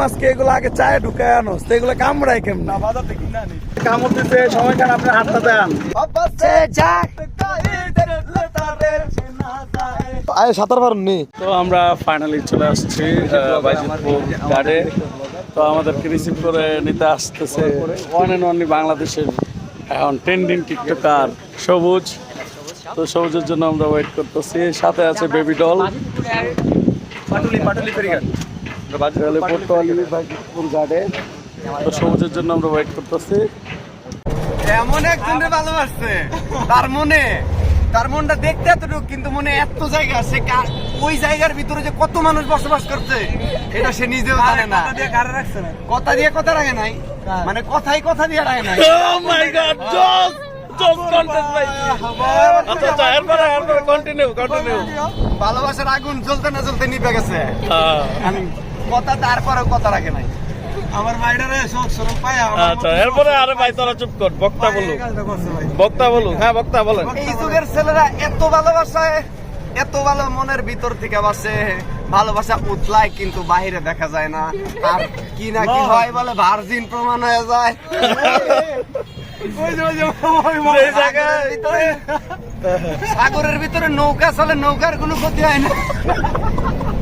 মাছকে এগুলো আগে চায়ে ঢুকায় আনো। এগুলো কামড়ায় কেমন? না বাজার থেকে কিনে আনি। কামড় দিতে সময় খান আপনি হাতটা দেন। আয় সাঁতার পারেন নি। তো আমরা ফাইনালি চলে আসছি বাইজিতপুর গার্ডে তো আমাদেরকে রিসিভ করে নিতে আসতেছে ওয়ান অ্যান্ড অনলি বাংলাদেশের এখন ট্রেন্ডিং টিকটকার সবুজ। তো সবুজের জন্য আমরা ওয়েট করতেছি। সাথে আছে বেবি ডল পাটুলি পাটুলি ফেরিঘাট তো সবুজের জন্য আমরা ওয়েট করতেছি এমন ভালোবাসছে। তার মনে তার মনটা দেখতে এতটুকু কিন্তু মনে এত জায়গা সে ওই জায়গার ভিতরে যে কত মানুষ বসবাস করছে এটা সে নিজেও জানে না। কথা দিয়ে কথা রাখে নাই। মানে কথাই কথা দিয়ে রাখে নাই। জোস ভালোবাসার আগুন জ্বলতে না জ্বলতে নিভে গেছে। আমি কথা তারপরেও কথা রাখে নাই। আমার ভাইডারে শোক শরম পায় আচ্ছা এরপরে আরে ভাই তোরা চুপ কর বক্তা বলুক। কাজটা বক্তা বলুক হ্যাঁ বক্তা বলেন। এই যুগের ছেলেরা এত ভালোবাসায় এত ভালো মনের ভিতর থেকে বাসে ভালোবাসা উতলায় কিন্তু বাইরে দেখা যায় না। আর কি না কি হয় বলে ভার্জিন প্রমাণ হয়ে যায়। সাগরের ভিতরে নৌকা চলে নৌকার কোনো ক্ষতি হয় না তো ভাই ভাই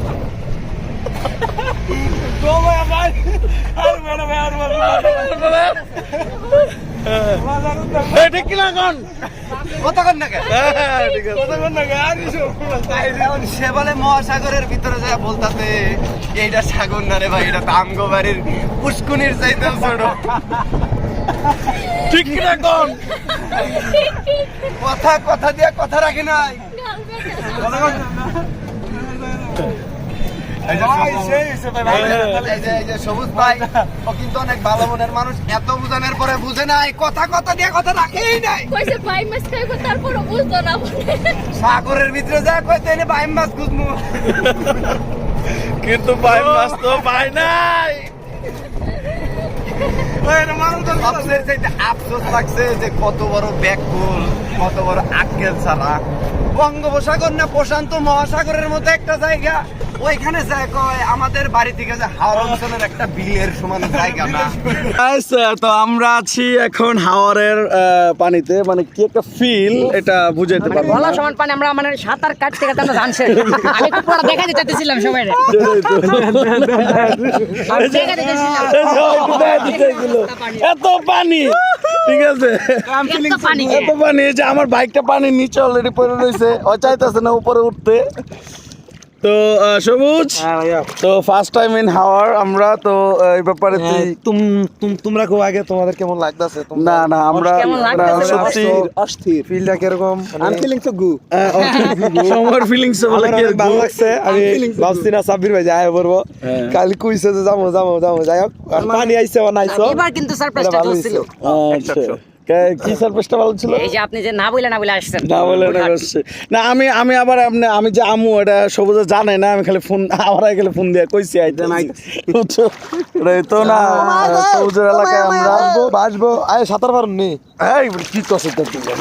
আর বড় ভাই আর বড় বাজার উদ্যান এই ঠিক কিনা কোন কতক্ষণ না কেন? ঠিক আছে কতক্ষণ না গাড়ি সব এখন সে বলে মহাসাগরের ভিতরে যায় বলতাতে এইটা সাগর না রে ভাই এটা তো আমগো বাড়ির পুষ্কুনির চাইতে ছোট ঠিক কিনা কোন কথা কথা দিয়ে কথা রাখি নাই যে সবুজ- ভাই। যে- যে ভাই ও কিন্তু অনেক ভালো মনের মানুষ এত বুঝানোর পরে বুঝে নাই কথা কথা দিয়ে কথা রাখেই নাই। কইছে ভাই মাছ খাইবো তারপরও বুঝতো না বলে। সাগরের ভিতরে যায় কইতে এনে বাইম মাছ খুঁজমু। কিন্তু ভাই মাছ তো পাই নাই। আফসোস লাগছে যে কত বড় ব্যাকফুল। কত বড় আক্কেল ছাড়া। বঙ্গোপসাগর না প্রশান্ত মহাসাগরের মতো একটা জায়গা? ওইখানে যায় কয় আমাদের বাড়ি থেকে যে হাওড় অঞ্চলের একটা বিলের সমান জায়গা না। তো আমরা আছি এখন হাওয়ারের পানিতে। মানে কি একটা ফিল এটা বুঝাইতে পারব গলা সমান পানি আমরা মানে সাঁতার কাটতে কাটতে আমরা জানছে আমি একটু পড়া দেখাতে চাইতেছিলাম সবাই এত পানি ঠিক আছে? এত পানি এত পানি এই যে আমার বাইকটা পানির নিচে অলরেডি পড়ে রয়েছে। ও চাইতেছে না উপরে উঠতে। তো সবুজ? তো ফার্স্ট টাইম ইন হাওয়ার আমরা তো এই ব্যাপারে তুম- তোমরা খুব আগে তোমাদের কেমন লাগতেছে? না না আমরা? সত্যি অস্থির ফিলটা কীরকম? আই ফিলিং সো গুড সময়ের ফিলিংস কি ভালো লাগছে। আমি ভাবছি না সাব্বির ভাই যায় বলব। হ্যাঁ। কালি যে যাব যাব যাব। যাই হোক আর পানি আইছে ও নাইছো। এবার কিন্তু সারপ্রাইজটা ছিল আচ্ছা। কে- কি সারপ্রাইজটা ভালো ছিল? এই যে আপনি যে না বলে না বলে আসছেন। না বলে না করছে না আমি আমি আবার আপনি আমি যে আমু এটা সবুজ জানে না আমি খালি ফোন আমার আগে খালি ফোন দিয়ে কইছি আইতে নাই। তো না সবুজের এলাকায় আমরা আসব বাসবো। আয় সাঁতার পারেন নি। এই কি কষ্ট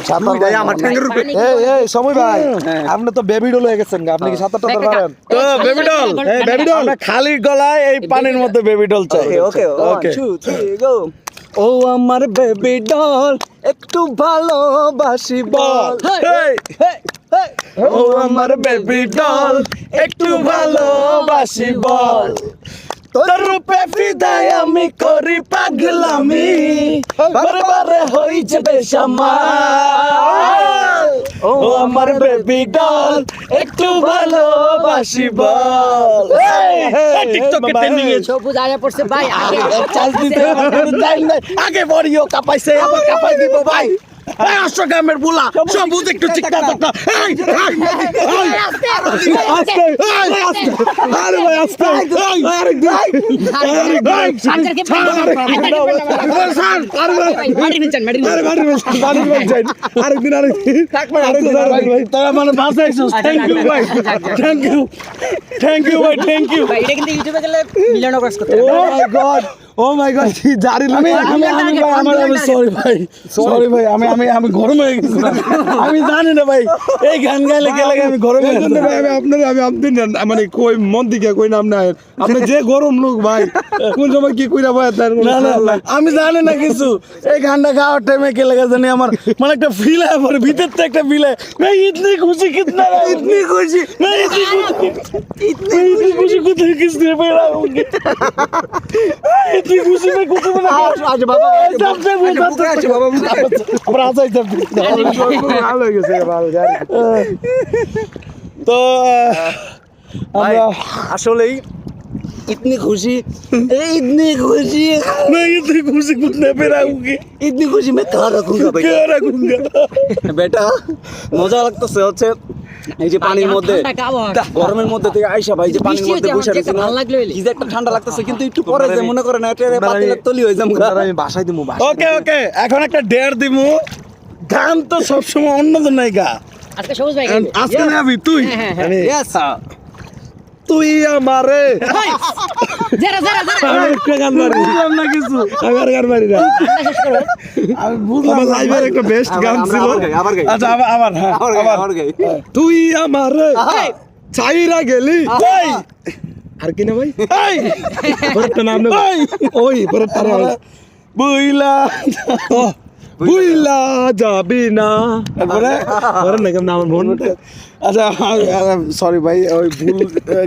সাঁতার ভাই আমার ঠ্যাঙ্গের পানি এই এই সময় ভাই হ্যাঁ। আপনি তো বেবি ডল হয়ে গেছেন আপনি কি সাঁতার টাতার পারেন? তো বেবি ডল এই বেবি ডল খালি গলায় এই পানির মধ্যে বেবি ডল চাই। ওকে ওকে গো ও আমার বেবি ডল একটু ভালোবাসি বল। ও আমার বেবি ডল একটু ভালোবাসি বল। তোর রূপে ফিদায় আমি করি পাগলামি। বারে বারে হই যাবে সামাল ও আমার বেবি ডল একটু ভালোবাসি বল। এই, এই, টিকটকে ট্রেন্ডিং এ সবুজ আয়া পড়ছে ভাই। আগে দিতে নাই। আগে বড়িও কাপাইছে আবার কাপাই দিব ভাই। এই অশ্বগামের বুলা সবুজ একটু চিকটা চিকটা আরে ভাই আস্তে আরেকদিন আরেকদিন থ্যাংক ইউ ভাই থ্যাংক ইউ থ্যাংক ভাই থ্যাংক ইউ ভাই এটা কিন্তু ইউটিউবে গেলে মিলিয়ন করতে ও মাই গড ও ও মাই গড কি জারি আমি আমি আমি ভাই আমার আমি সরি ভাই সরি ভাই আমি আমি আমি গরম হয়ে গেছি আমি জানি না ভাই এই গান গাইলে গেলে আমি গরম হয়ে জন্য ভাই যাই আমি আপনার আমি আপনার না- মানে কই মন দিকে কই নাম না আপনি যে গরম লোক ভাই কোন সময় কি কইরা ভাই তার না না না, আমি জানি না কিছু এই গানটা গাওয়ার টাইমে কে লেগে জানি আমার মানে একটা ফিল হয় আমার ভিতর থেকে একটা ফিল হয় मैं इतनी खुशी कितना रहा इतनी खुशी मैं इतनी खुशी इतनी इतनी खुशी कुछ किसने पे रहा কি খুশি মে কুকু বলে আজ বাবা সব সে বুঝা তো আছে বাবা আমরা আজ আইতাম ভালো গেছে ভালো তো আমরা আসলেই ইতনি খুশি ए, इतनी खुशी मैं इतनी खुशी कुछ नहीं पे रहूंगी इतनी खुशी मैं कहाँ रखूंगा भाई क्या रखूंगा বেটা মজা লাগতেছে হচ্ছে এই যে পানির মধ্যে ঠান্ডা খাবার। গরমের মধ্যে থেকে আইসা ভাই যে পানির বৃষ্টি মধ্যে হচ্ছে, বসে আমার রয়েছে যেতে ভালো লাগলো এলি। কি যে একটা ঠান্ডা লাগতেছে কিন্তু একটু পরে যে মনে করেন এটা পাতিলের তলি হয়ে যাবো আমি বাসায় দিমু বাসায় ওকে ওকে এখন একটা ডেয়ার দিমু গান তো সবসময় অন্যদের নাই গা আজকে সবুজ ভাই And আজকে যাবি তুই হ্যাঁ, হ্যাঁ, আমি ইয়েস তুই আমারে যারা যারা যারা আমি একটা গান মারি বুঝলাম না কিছু আমি আর গান মারি না আমি বুঝলাম আমার লাইভের একটা বেস্ট গান ছিল আচ্ছা আবার আবার হ্যাঁ আবার তুই আমারে চাইরা গেলি আর কি না ভাই এই নাম নেব ওই বুইলা বুইলা যাবি না। তারপরে? নাকি আমার মন আচ্ছা সরি ভাই ওই ভুল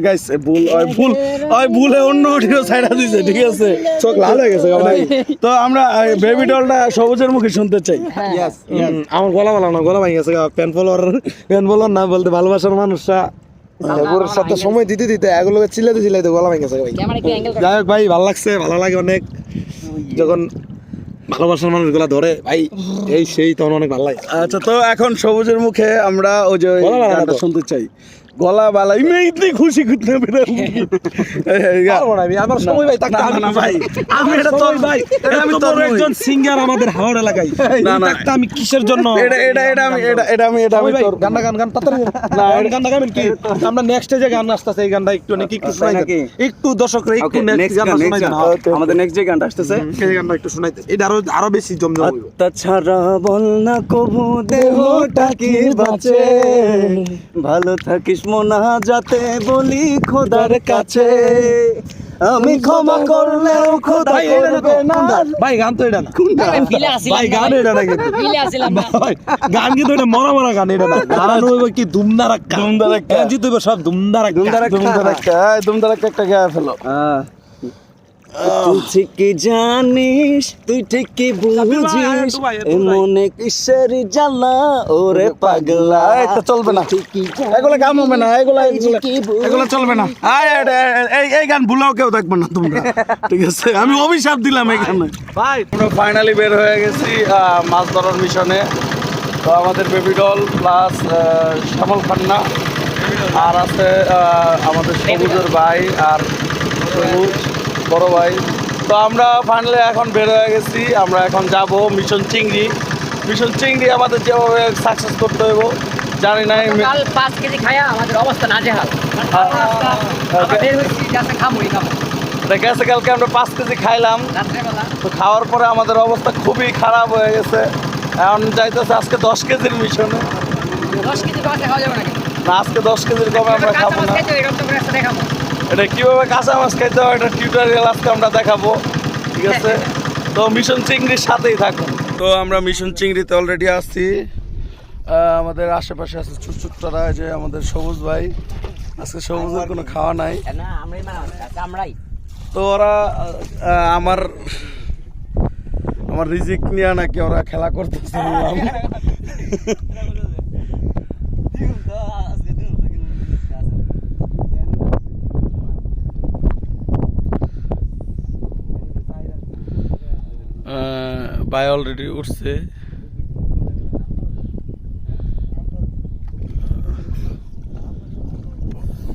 গাইস ভুল ওই ভুল ওই ভুলে অন্য অডিও সাইডা দিছে ঠিক আছে? চোখ লাল হয়ে গেছে ভাই। তো আমরা বেবি ডলটা সবুজের মুখে শুনতে চাই। আমার গলা বলা না গলা ভেঙে গেছে প্যান ফলোয়ার প্যান ফলোয়ার না বলতে ভালোবাসার মানুষরা। সাথে সময় দিতে দিতে এগুলো চিল্লাতে চিল্লাতে গলা ভেঙে গেছে ভাই। যাই হোক ভাই ভালো লাগছে ভালো লাগে অনেক। যখন ভালোবাসার মানুষগুলা ধরে ভাই এই সেই তখন অনেক ভালো লাগে আচ্ছা তো এখন সবুজের মুখে আমরা ওই যে। শুনতে চাই গলা বালাই মে খুশি করতে পেরে আমি আমার সময় ভাই না, ভাই। আমি এটা তোর ভাই আমি তোর একজন সিঙ্গার আমাদের হাওড় এলাকায়। না, না। আমি কিসের জন্য? এটা এটা এটা আমি এটা এটা আমি এটা আমি তোর গান গান তাড়াতাড়ি না গাবেন কি? আমরা নেক্সট যে গান আসতেছে এই গানটা একটু নাকি একটু শোনাই নাকি? একটু দর্শকরা একটু নেক্সট গান গান। শোনাই আমাদের নেক্সট যে গানটা আসতেছে। এই গানটা একটু শোনাই। এটা আরও আরও বেশি জমজম হইব। তাছাড়া বল না কবু দেহটা কি বাঁচে? ভালো থাকিস মোনা যাতে বলি খোদার কাছে। আমি ক্ষমা করলেও খোদা ভাই না করবে না। ভাই গান তো এটা না। ভাই গান এটা না কিন্তু। ফিলে আসিলাম না। ভাই, গান কিন্তু এটা মরা মরা গান এটা না। গান হইব কি দুমদারাক্কা দুমদারাক্কা। গান জিত হইব সব দুমদারাক্কা দুমদারাক্কা। দুমদারাক্কা একটা গায়ে ফেলো। তুই ঠিকই জানিস তুই ঠিকই বুঝিস মনে কিসের জ্বালা ওরে পাগলা। এই তো চলবে না। এগুলো গান হবে না এগুলো এগুলো চলবে না। এই এই গান ভুলেও কেউ দেখবে না তোমরা। ঠিক আছে আমি অভিশাপ দিলাম এখানে ভাই আমরা ফাইনালি বের হয়ে গেছি মাছ ধরার মিশনে তো আমাদের baby doll plus Shyamal Khanna. আর আছে আমাদের সবুজের ভাই আর সবুজ। বড় ভাই। তো আমরা ফাইনালি এখন বের হয়ে গেছি। আমরা এখন যাব মিশন চিংড়ি। মিশন চিংড়ি আমাদের যেভাবে সাকসেস করতে হইব জানি কাল পাঁচ কেজি খায়া আমাদের অবস্থা নাজেহাল। আমরা বের হয়েছি যাতে খামুই খাব গেছে কালকে আমরা পাঁচ কেজি খাইলাম। তো খাওয়ার পরে আমাদের অবস্থা খুবই খারাপ হয়ে গেছে। এখন যাইতেছে আজকে দশ কেজির মিশনে। দশ কেজি খাওয়া যাবে না আজকে দশ কেজির কমে আমরা খাব না। এটা কীভাবে কাঁচা মাছ খাইতে হয় এটা টিউটোরিয়াল আজকে আমরা দেখাবো ঠিক আছে? তো মিশন চিংড়ির সাথেই থাকুন। তো আমরা মিশন চিংড়িতে অলরেডি আসছি। আমাদের আশেপাশে আছে চুচুট্টারা যে আমাদের সবুজ ভাই। আজকে সবুজের কোনো খাওয়া নাই। আমরাই তো ওরা আমার আমার রিজিক নিয়ে নাকি ওরা খেলা করতেছে। ভাই অলরেডি উঠছে।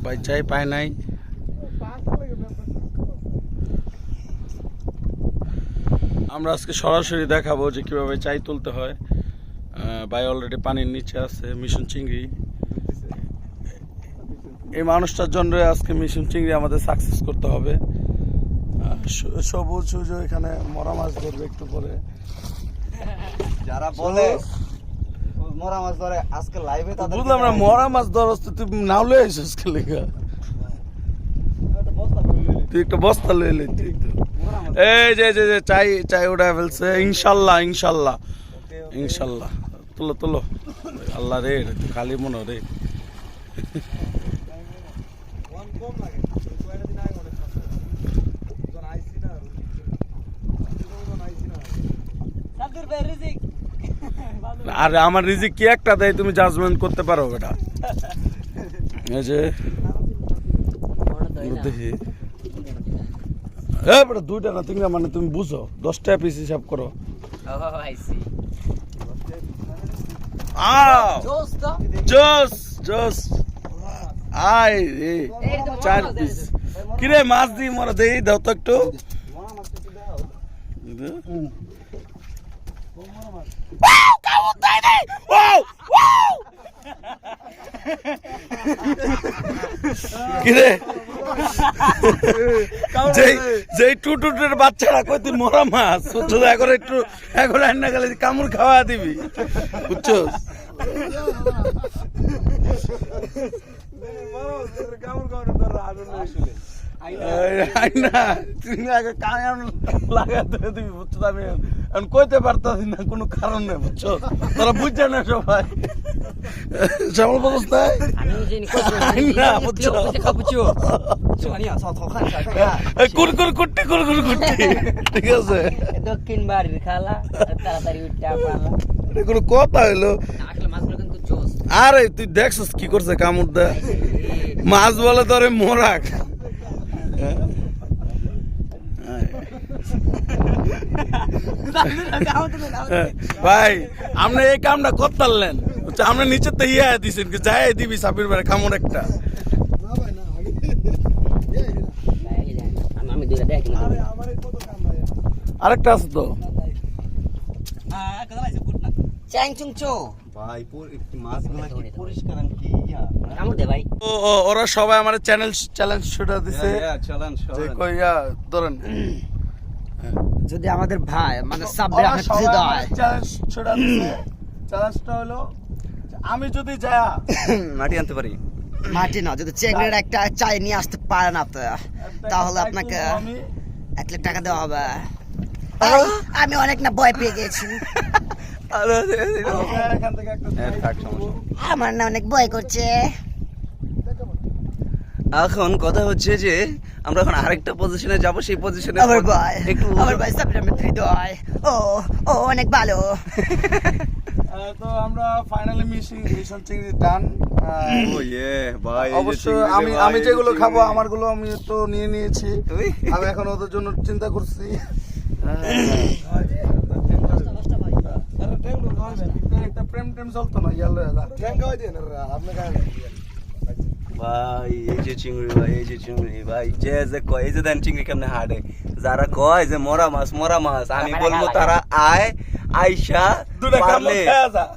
ভাই চাই পায় নাই। আমরা আজকে সরাসরি দেখাবো যে কীভাবে চাই তুলতে হয়। বাই অলরেডি পানির নিচে আছে, মিশন চিংড়ি। এই মানুষটার জন্য আজকে মিশন চিংড়ি আমাদের সাকসেস করতে হবে। সবুজ সূর্য এখানে মরা মাছ ধরবে একটু পরে। যারা বলে মরা মাছ ধরে আজকে লাইভে তাদের বুঝলাম না মরা মাছ ধরস তুই নাওলে আইসস কে লেখা তুই একটা বস্তা লয়ে লে তুই এই যে যে চাই চাই ওটা ফেলছে। ইনশাল্লাহ ইনশাল্লাহ ইনশাল্লাহ। তুলো তুলো। আল্লাহ রে খালি মনে রে। আর আমার রিজিক কি একটা দেয় তুমি জাজমেন্ট করতে পারো বেটা। এই যে দেখি। এ বেটা দুইটা না তিনটা মানে তুমি বুঝো। দশটা পিস হিসাব করো। জোস জোস আই রে চার পিস কিরে মাছ দি মরা দেই দাও তো একটু। কামড় দেয় নাই! Wow, wow! কিরে যেই যেই টুটুটের বাচ্চারা কই তুই মরা মাছ? বুঝছ তো? এখন একটু এখন রান্না গেলে কামড় খাওয়া দিবি। বুঝছ? না তুমি আগে কান লাগাতে দিবি বুঝছ আমি এখন কইতে পারতাছি না কোনো কারণ নেই বুঝছ? তোরা বুঝছে না সবাই। শ্যামল অবস্থায় না বুঝছ? কুর কুর কুট্টি কুর কুর কুট্টি। ঠিক আছে। দক্ষিণ বাড়ির খালা তাড়াতাড়ি এটা কোনো কথা আরে তুই দেখছিস কি করছে কামড় দা? মাছ বলে তোরে মোরাক। ভাই আপনি এই কামটা করতারলেন আপনি নিচে তো ইয়া দিছেন যাই দিবি সাবির ভাই কামড় একটা। আরেকটা আছে তো। ওরা সবাই আমার চ্যানেল চ্যালেঞ্জ শুটা দিছে। ধরেন। যদি আমাদের ভাই মানে চ্যালেঞ্জ শুটা দিছে চ্যালেঞ্জটা হলো আমি যদি যায়া মাটি আনতে পারি। মাটি না যদি চেংড়ির একটা চাই নিয়ে আসতে পারেন আপনি তাহলে আপনাকে এক লাখ টাকা দেওয়া হবে। আমি অনেক না ভয় পেয়ে গেছি। এখান থেকে একটা চাই তুলবো। আমার না অনেক ভয় করছে। এখন কথা হচ্ছে যে আমরা এখন আরেকটা পজিশনে যাব সেই পজিশনে আমার ভাই একটু আমার ভাই সাবধান হৃদয় ও ও অনেক ভালো। তো আমরা ফাইনালি মিশিং মিশন চিংড়ি ডান ও ইয়ে ভাই অবশ্য আমি আমি যেগুলো। খাব আমারগুলো আমি তো নিয়ে নিয়েছি। ওই। আমি এখন ওদের জন্য চিন্তা করছি। একটা প্রেম টেম চলতো না ইয়ালো ভাই এই যে চিংড়ি ভাই এই যে চিংড়ি ভাই যে যে কয় এই যে দেন চিংড়ি কেমনে হাড়ে যারা কয় যে মরা মাছ মরা মাছ আমি বলব তারা আয় আইসা পারলে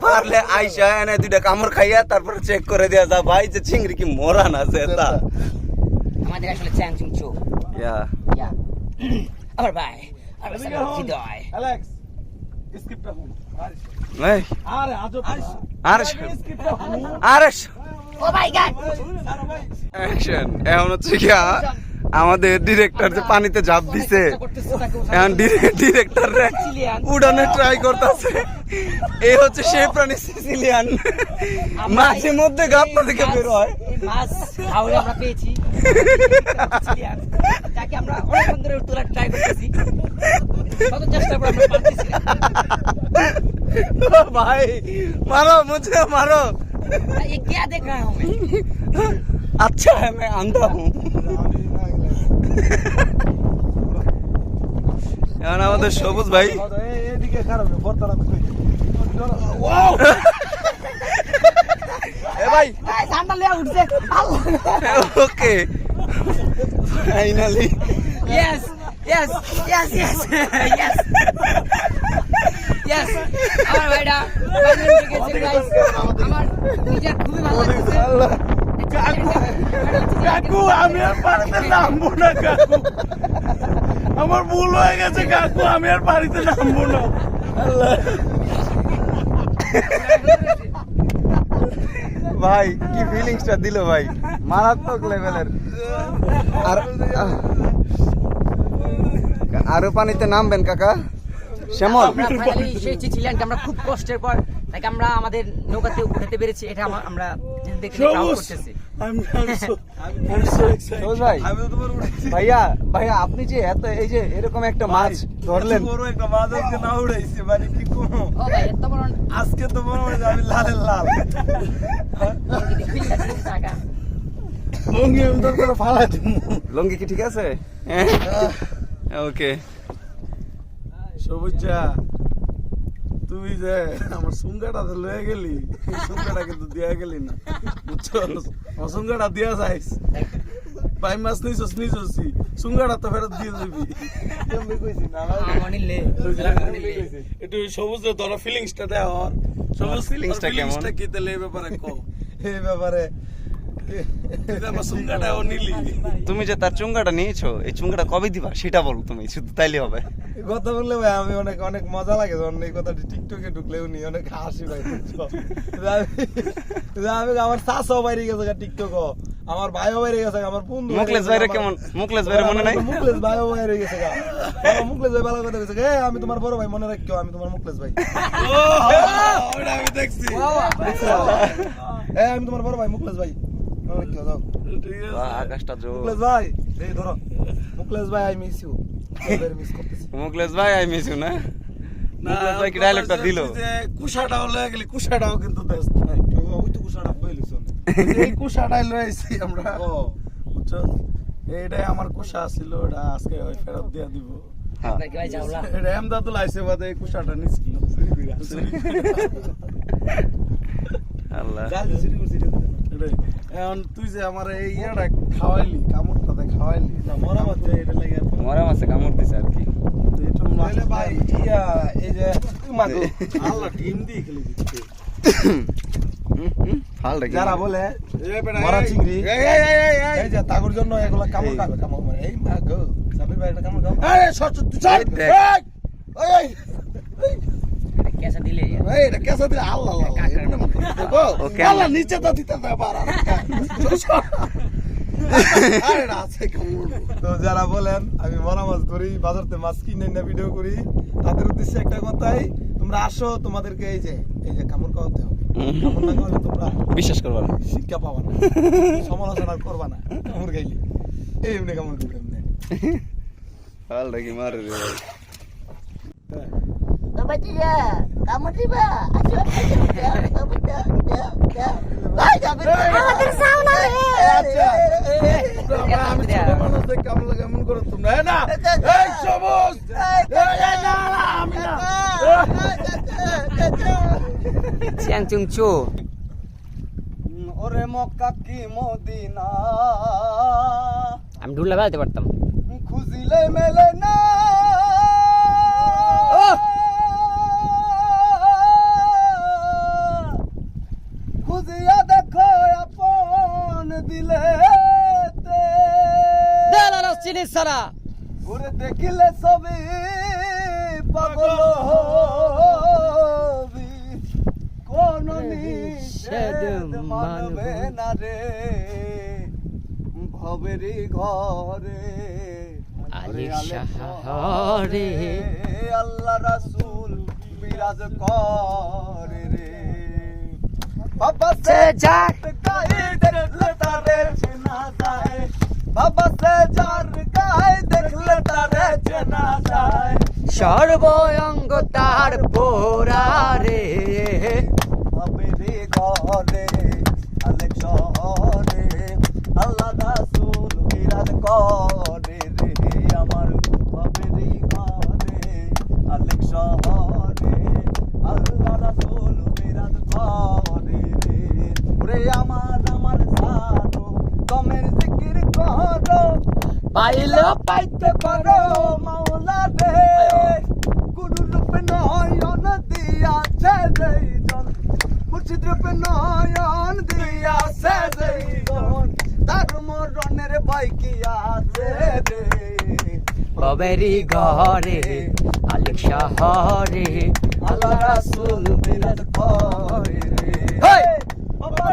পারলে আইসা এনে দুইটা কামড় খাইয়া তারপর চেক করে দেয়া যা। ভাই যে চিংড়ি কি মরা না যে তা? আমাদের আসলে চ্যাং চুং। চো ইয়া। ইয়া। আমার ভাই আমার হৃদয়। অ্যালেক্স স্ক্রিপ্টটা হুন। এই। আরে আজব। আরে আরে ও মাই গড অ্যাকশন এখন হচ্ছে কি আমাদের ডিরেক্টর যে পানিতে ঝাঁপ দিছে এখন ডিরেক্টর উড়ানে ট্রাই করতেছে। এই হচ্ছে সেই প্রাণী সিসিলিয়ান মাঝে মধ্যে গাপটা থেকে বের হয়। মাছ হাওড়ে আমরা পেয়েছি। চিলিয়ান। আমরা অনেকক্ষণ ধরে তোলার ট্রাই করতেছি। কত চেষ্টা করে আমরা পারতেছি ভাই মারো মুঝে মারো। ये क्या देख रहा हूँ मैं अच्छा है मैं अंधा हूँ এখন আমাদের সবুজ ভাই এদিকে খারাপ বর্তমান এ ভাই ঠান্ডা লেয়া উঠছে okay finally yes yes yes yes yes yes আমার ভাইটা ফাইনাল ঠিক আছে গাইস আমার নিজের খুবই ভালো লাগছে। কাকু আমি আর পারতে নামবো না কাকু। আমার ভুল হয়ে গেছে কাকু আমি আর বাড়িতে নামবো না। আল্লাহ। ভাই কি ফিলিংসটা দিল ভাই? মারাত্মক লেভেলের আর আরও পানিতে নামবেন কাকা? শ্যামল। সেই চিচিল্যান্ডকে আমরা খুব কষ্টের পর তাকে আমরা আমাদের নৌকাতে উঠাতে পেরেছি এটা আমরা ভাইয়া ভাইয়া আপনি যে এত এই যে এরকম একটা মাছ ধরলেন। বড় একটা মাছ আজকে না উড়াইছি মানে কি করব ও ভাই এত বড় আজকে তো মনে হয় আমি লালের লাল। লঙ্গি আমি তোর করে ফালাই দিব লঙ্গি কি ঠিক আছে? ওকে সবুজা তুই যে আমার সুঙ্গাটা তো লয়ে গেলি সুঙ্গাটা কিন্তু দিয়া গেলি না। বুঝছ? আমার সুঙ্গাটা দিয়া যাইস। পাই মাছ নিছস নিছসি সুঙ্গাটা তো ফেরত দিয়ে দিবি। একটু সবুজ ধরো ফিলিংসটা দেওয়া। সবুজ feelings-টা কেমন? ফিলিংসটা কি তাহলে এই ব্যাপারে কো এই ব্যাপারে তুমি যে তার চুঙ্গাটা নিয়েছো এই চুঙ্গাটা কবে দিবা? সেটা বলো তুমি শুধু তাইলে হবে। কথা বললে ভাই আমি অনেক অনেক মজা লাগে যখন এই কথাটি টিকটকে ঢুকলে উনি অনেক হাসি ভাই আমি- আমার শাশও বাইরে গেছে গা টিকটক। আমার ভাইও বাইরে গেছে আমার বন্ধু মুকলেশ ভাইরে কেমন মুকলেশ ভাইরে মনে নাই? মুকলেশ ভাইও বাইরে গেছে গা। মুকলেশ ভাই ভালো কথা কইছে এ আমি তোমার বড় ভাই মনে রাখিও আমি তোমার মুকলেশ ভাই। ও ওটা আমি দেখছি। এ আমি তোমার বড় ভাই মুকলেশ ভাই। আকাশটা জোর। মুকলেশ ভাই এই ধরো মুকলেশ ভাই আই মিস ইউ মিস করতেছি। মুকলেশ ভাই আই মিস ইউ না? মুকলেশ ভাই কি ডায়লগটা দিল? কুশাটাও লয়ে গেলি কুশাটাও কিন্তু দেশ নাই ওই তো কুসাটা বইলিছ এই কুশাটাই লয়ে আমরা। ও। বুঝছ? এইটাই আমার কুশা ছিল ওটা আজকে ওই ফেরত দিয়ে দিব। হ্যাঁ। আপনাকে ভাই যাওলা এটা এমদাদুল আইসে বাদে এই কুশাটা নিছিল আল্লাহ। এখন তুই যে আমার এই ইয়াটা খাওয়াইলি কামড়টাতে খাওয়াইলি। না মরা মাছ এটা লাগে মরা মাছে কামড় দিছে আর কি। এটা ভাই ইয়া এই যে মাগো। আল্লাহ ডিম দিয়ে খেলে দিচ্ছে যারা বলে মরা চিংড়ি। এই, যে তাগুর জন্য এগুলা কামড় খাবে কামড় এই সাবির ভাই এটা কামড় খাও। এই, সর। এই, এই, কেসা দিলে। এই, এটা কেসা দিলে আল্লাহ, আল্লাহ, আল্লাহ, নিচে তো দিতে দেয় পারা না। সর, সর। আরে, এটা আছে কামড়। তো যারা বলেন আমি মরা মাছ ধরি বাজারতে মাছ কিনে না ভিডিও করি তাদের উদ্দেশ্যে একটা কথাই তোমরা আসো তোমাদেরকে এই যে এই যে কামড় খাওয়াতে হবে। কামড় না খাওয়ালে তোমরা বিশ্বাস করবা না। শিক্ষা পাবা না। সমালোচনা করবা না। কামড় খাইলে। এই এমনি কামড় খাবে এমনি। ফাল দেখি মারে রে বাবা আমাদের সামনে আচ্ছা, আমরা, আমি ছোট মানুষ কেমন করে তোমরা এই না এই সবুজ আমি না চ্যাং চুং চু ওরে মক্কা কি মদিনা আমি ঢুললে বেড়াতে পারতাম খুঁজিলে মেলে না সারা ঘুরে দেখিলে সবই পাগল হবি। কোন নিষেধ মানবে না রে ভবেরি ঘরে। আলী। ঘরে আল্লাহ রাসূল বিরাজ করে রে। বাবা সে যাক গায়ে দেখলে তারে যায়। বাবা সে যার সর্বঙ্গ তার পোরা রে বাবেরে ঘরে আলেক শহরে আল্লাহ রাসূল বিরাজ করে রে। আমার বাবেরে ঘরে আলেক শহরে আল্লাহ রাসূল বিরাজ করে রে। ওরে আমার আমার সাধু কমের জিকির করো। পাইলো পাইতে পারো মাওলা রে গুরু রূপে নয়ন দিয়াছে যেইজন মুর্শিদ রূপে নয়ন দিয়াছে যেইজন তার মরণের ভয় কি আছে রে? ববেরি ঘরে আলিক শহরে আল্লাহ রাসূল বিরাজ করে হেই! আল্লাহ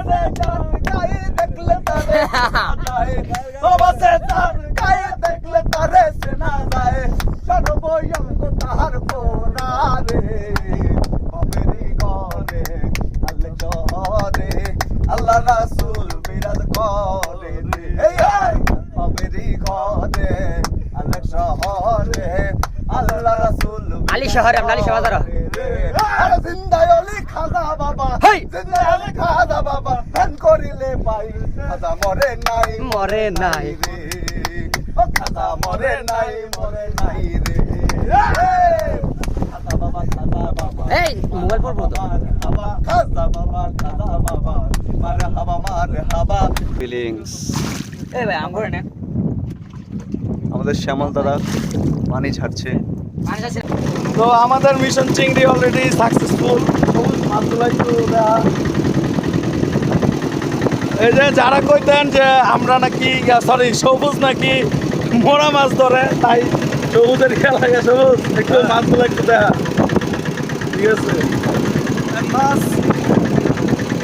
করিলে পাই খাজা মরে নাই মরে নাই। ও খাজা মরে নাই মরে নাই রে। খাজা বাবা খাজা বাবা। এই মোবাইল পড়ব তো। খাজা বাবা খাজা বাবা। মারে হাবা মারে হাবা। ফিলিংস এই ভাই আম করে নে। আমাদের শ্যামল দাদা পানি ছাড়ছে পানি যাচ্ছে তো আমাদের মিশন চিংড়ি অলরেডি সাকসেসফুল মাছগুলো একটু দেখা এই যে যারা কইতেন যে আমরা নাকি সরি সবুজ নাকি মোরা মাছ ধরে তাই সবুজের খেলা সবুজ। একটু মাছগুলো একটু দেখা। ঠিক আছে। মাছ?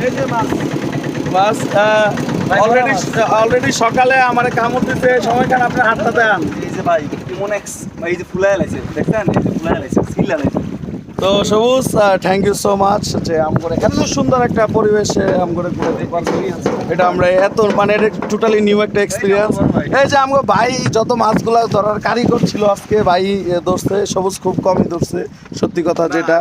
এই যে মাছ। মাছ অলরেডি অলরেডি সকালে আমার কামড় দিতে সময়খানে আপনি হাতটা দেন? এই যে ভাই ইমোনেক্স এই যে ফুলায় লাইছে দেখছেন? তো সবুজ থ্যাংক ইউ সো মাচ যে আমগরে এত সুন্দর একটা পরিবেশে আমগরে ঘুরতে পারছি এটা আমরা এত মানে টোটালি নিউ একটা এক্সপিরিয়েন্স এই যে আমগো ভাই যত মাছগুলো ধরার কারিগর ছিল আজকে ভাই ধরছে। সবুজ খুব কমই ধরছে সত্যি কথা যেটা।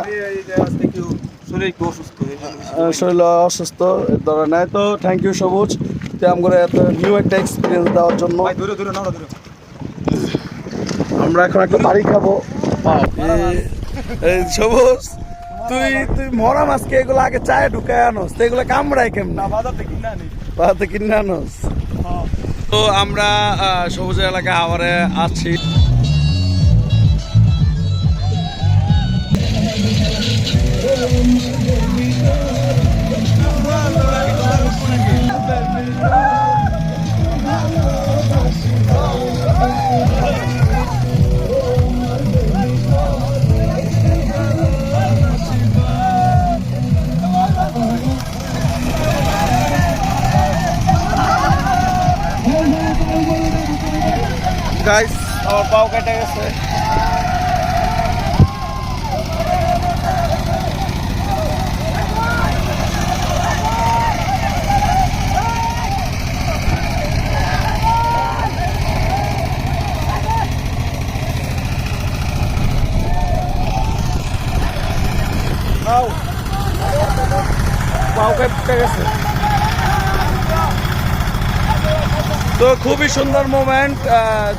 শরীর অসুস্থ ধরে নেয় তো থ্যাংক ইউ সবুজ যে আমগরে এত নিউ একটা এক্সপিরিয়েন্স দেওয়ার জন্য। আমরা এখন একটা বাড়ি খাব। সবুজ তুই তুই মরা মাছকে এগুলো আগে চায়ে ঢুকায় আনোস? তো এগুলো কামড়ায় কেমন? বাজার থেকে কিনে আনোস? তো আমরা সবুজ এলাকা আবারে আছি। গাইস আমার পাও কেটে গেছে পাও পাও কেটে গেছে তো খুবই সুন্দর মোমেন্ট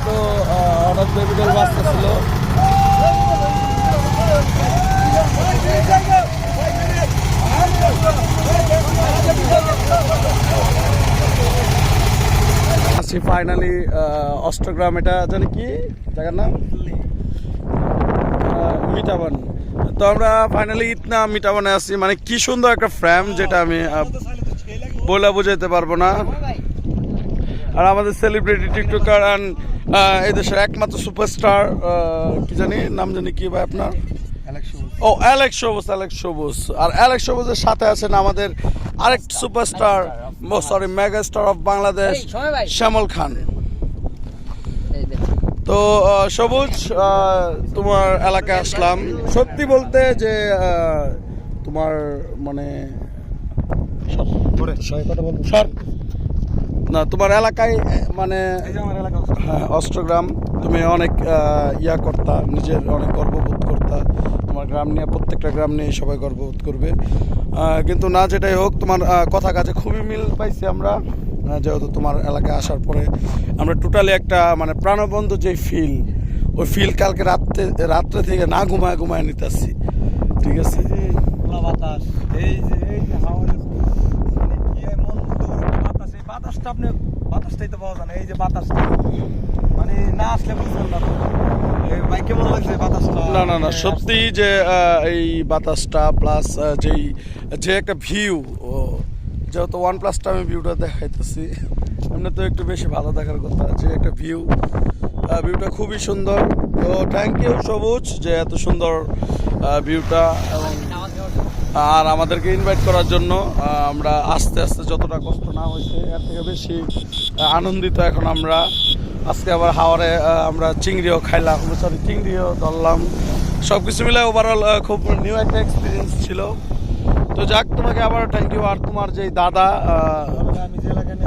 তো অনেক বেবিদল বাচ্চা ছিল। আছি ফাইনালি অষ্টগ্রাম এটা জানি কি? জায়গার নাম? মিটাবান তো আমরা ফাইনালি ইতনা মিটাবানে আছি মানে কি সুন্দর একটা ফ্রেম যেটা আমি বলে বোঝাতে পারব না। আর আমাদের সেলিব্রিটি টিকটকার অ্যান্ড এই দেশের একমাত্র সুপারস্টার কি জানি নাম জানি কি ভাই আপনার? ও অ্যালেক্স সবুজ অ্যালেক্স সবুজ আর অ্যালেক্স সবুজের সাথে আছেন আমাদের আরেক superstar sorry mega star of Bangladesh. Shyamal Khan. তো সবুজ তোমার এলাকায় আসলাম। সত্যি বলতে যে তোমার মানে। না তোমার এলাকায় মানে হ্যাঁ, অষ্টগ্রাম তুমি অনেক ইয়া করতা নিজের অনেক গর্ববোধ করতা। তোমার গ্রাম নিয়ে প্রত্যেকটা গ্রাম নিয়ে সবাই গর্ববোধ করবে। কিন্তু না যেটাই হোক তোমার কথা কাজে খুবই মিল পাইছি আমরা। যেহেতু তোমার এলাকায় আসার পরে আমরা টোটালি একটা মানে প্রাণবন্ধ যে ফিল ওই ফিল কালকে রাত্রে রাত্রে থেকে না ঘুমায় ঘুমায় নিতেছি। ঠিক আছে? বাতাস এই যে এই যে হাওয়ার মানে কি মন মুগ্ধ করে একটা বাতাস এই বাতাসটা আপনি বাতাসটাই তো পাওয়া যায় না, এই যে বাতাসটা। মানে না আসলে বুঝবেন না। না না না, সত্যি যে এই বাতাসটা প্লাস যেই, যে একটা ভিউ যেহেতু ওয়ান প্লাসটা আমি ভিউটা দেখাইতেছি, এমনি তো একটু বেশি ভালো দেখার কথা, যে একটা ভিউ ভিউটা খুবই সুন্দর। তো থ্যাংক ইউ সবুজ যে এত সুন্দর ভিউটা এবং আর আমাদেরকে ইনভাইট করার জন্য আমরা আস্তে আস্তে যতটা কষ্ট না হয়েছে, এর থেকে বেশি আনন্দিত এখন আমরা। আজকে আবার হাওয়ারে আমরা চিংড়িও খাইলাম সরি চিংড়িও ধরলাম। সব কিছু মিলে ওভারঅল খুব নিউ একটা এক্সপিরিয়েন্স ছিল। তো যাক, তোমাকে আবার থ্যাংক ইউ আর তোমার যে দাদা আমি যে এলাকা নিয়ে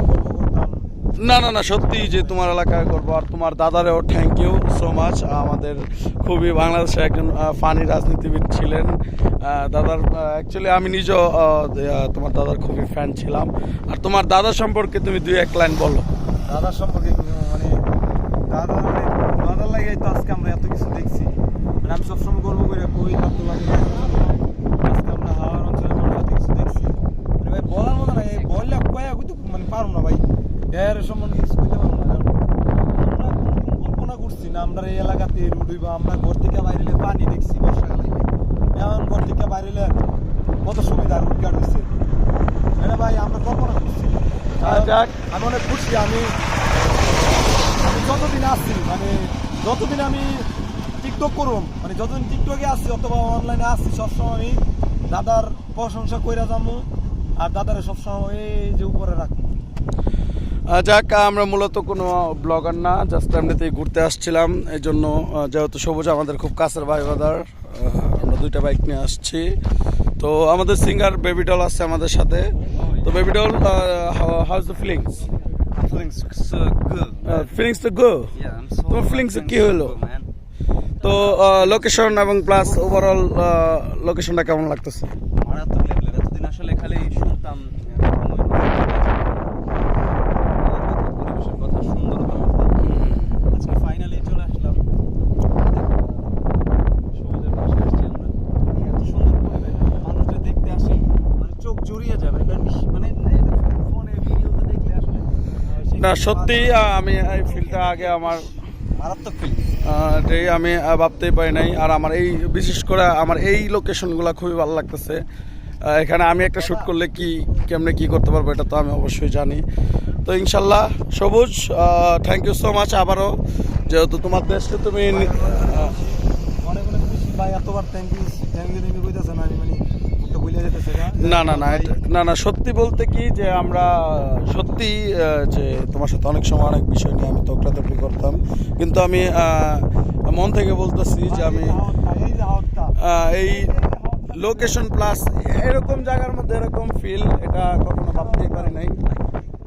গল্প করতাম না না না, সত্যি যে তোমার এলাকায় করব আর তোমার দাদারেও থ্যাংক ইউ সো মাচ আমাদের খুবই বাংলাদেশে একজন ফানি রাজনীতিবিদ ছিলেন। দাদার অ্যাকচুয়ালি আমি নিজেও তোমার দাদার খুবই ফ্যান ছিলাম। আর তোমার দাদা সম্পর্কে তুমি দুই এক লাইন বলো। দাদার সম্পর্কে মানে দাদা, দাদার লাগে তো আজকে আমরা এত কিছু দেখছি। মানে আমি সবসময় গর্ব করে, কই আব্দুল্লাহ আজকে আমরা হাওয়ার অঞ্চলে এত কিছু দেখছি। মানে ভাই, বলার মতো না, এই বললে কয়া কিন্তু মানে পারো না ভাই। এর সম্বন্ধে আমরা কল্পনা করছি না আমরা এই এলাকাতে রুট হইব আমরা ঘর থেকে বাইরে পানি দেখছি বর্ষাকালে এমন ঘর থেকে বাইরে কত সুবিধা রুট গার্ড হয়েছে এটা ভাই আমরা কল্পনা করছি আমি অনেক খুশি আমি আমি যতদিন আসছি মানে যতদিন আমি টিকটক করুম মানে যতদিন টিকটকে আসছি অথবা অনলাইনে আসছি সবসময় আমি দাদার প্রশংসা কইরা যাব আর দাদারে সবসময় এই যে উপরে রাখব যাক আমরা মূলত কোনো ব্লগার না জাস্ট এমনিতেই ঘুরতে আসছিলাম। এই জন্য যেহেতু সবুজ আমাদের খুব কাছের ভাই বাদার আমরা দুইটা বাইক নিয়ে আসছি। তো আমাদের সিঙ্গার বেবি ডল আছে আমাদের সাথে। তো baby doll how's the feelings feelings তো গো তোমার feelings কি হলো? তো লোকেশন এবং প্লাস ওভারঅল লোকেশনটা কেমন লাগতেছে মারাত্মক লেভেলের এতদিন আসলে খালি শুনতাম পরিবেশের কথা সুন্দরতা আজকে ফাইনালি চলে আসলাম সবুজের পাশে আসছি আমরা এত সুন্দর পরিবেশ মানুষদের দেখতে আসি মানে চোখ জুড়িয়ে যাবে এটা নিশ- মানে ফোনে ভিডিওতে দেখলে আসলে আহ, সেই না সত্যি আমি এই ফিল্ডটা আগে আমার মারাত্মক ফিল্ড এটাই আমি ভাবতেই পারি নাই। আর আমার এই বিশেষ করে আমার এই লোকেশনগুলো খুবই ভালো লাগতেছে। এখানে আমি একটা শ্যুট করলে কি কেমনে কি করতে পারব এটা তো আমি অবশ্যই জানি। তো ইনশাল্লাহ সবুজ থ্যাংক ইউ সো মাচ আবারও। যেহেতু তোমার দেশকে তুমি অনেক অনেক খুশি। ভাই এতবার থ্যাংক ইউ থ্যাংক ইউ আমি মানে মুখটা বইলে যেতেছে না? না না না না সত্যি বলতে কি যে আমরা সত্যি যে তোমার সাথে অনেক সময় অনেক বিষয় নিয়ে আমি তকরাতকরি করতাম। কিন্তু আমি মন থেকে বলতেছি যে আমি এই লোকেশন প্লাস এরকম জায়গার মধ্যে এরকম ফিল এটা কখনো ভাবতেই পারি নাই।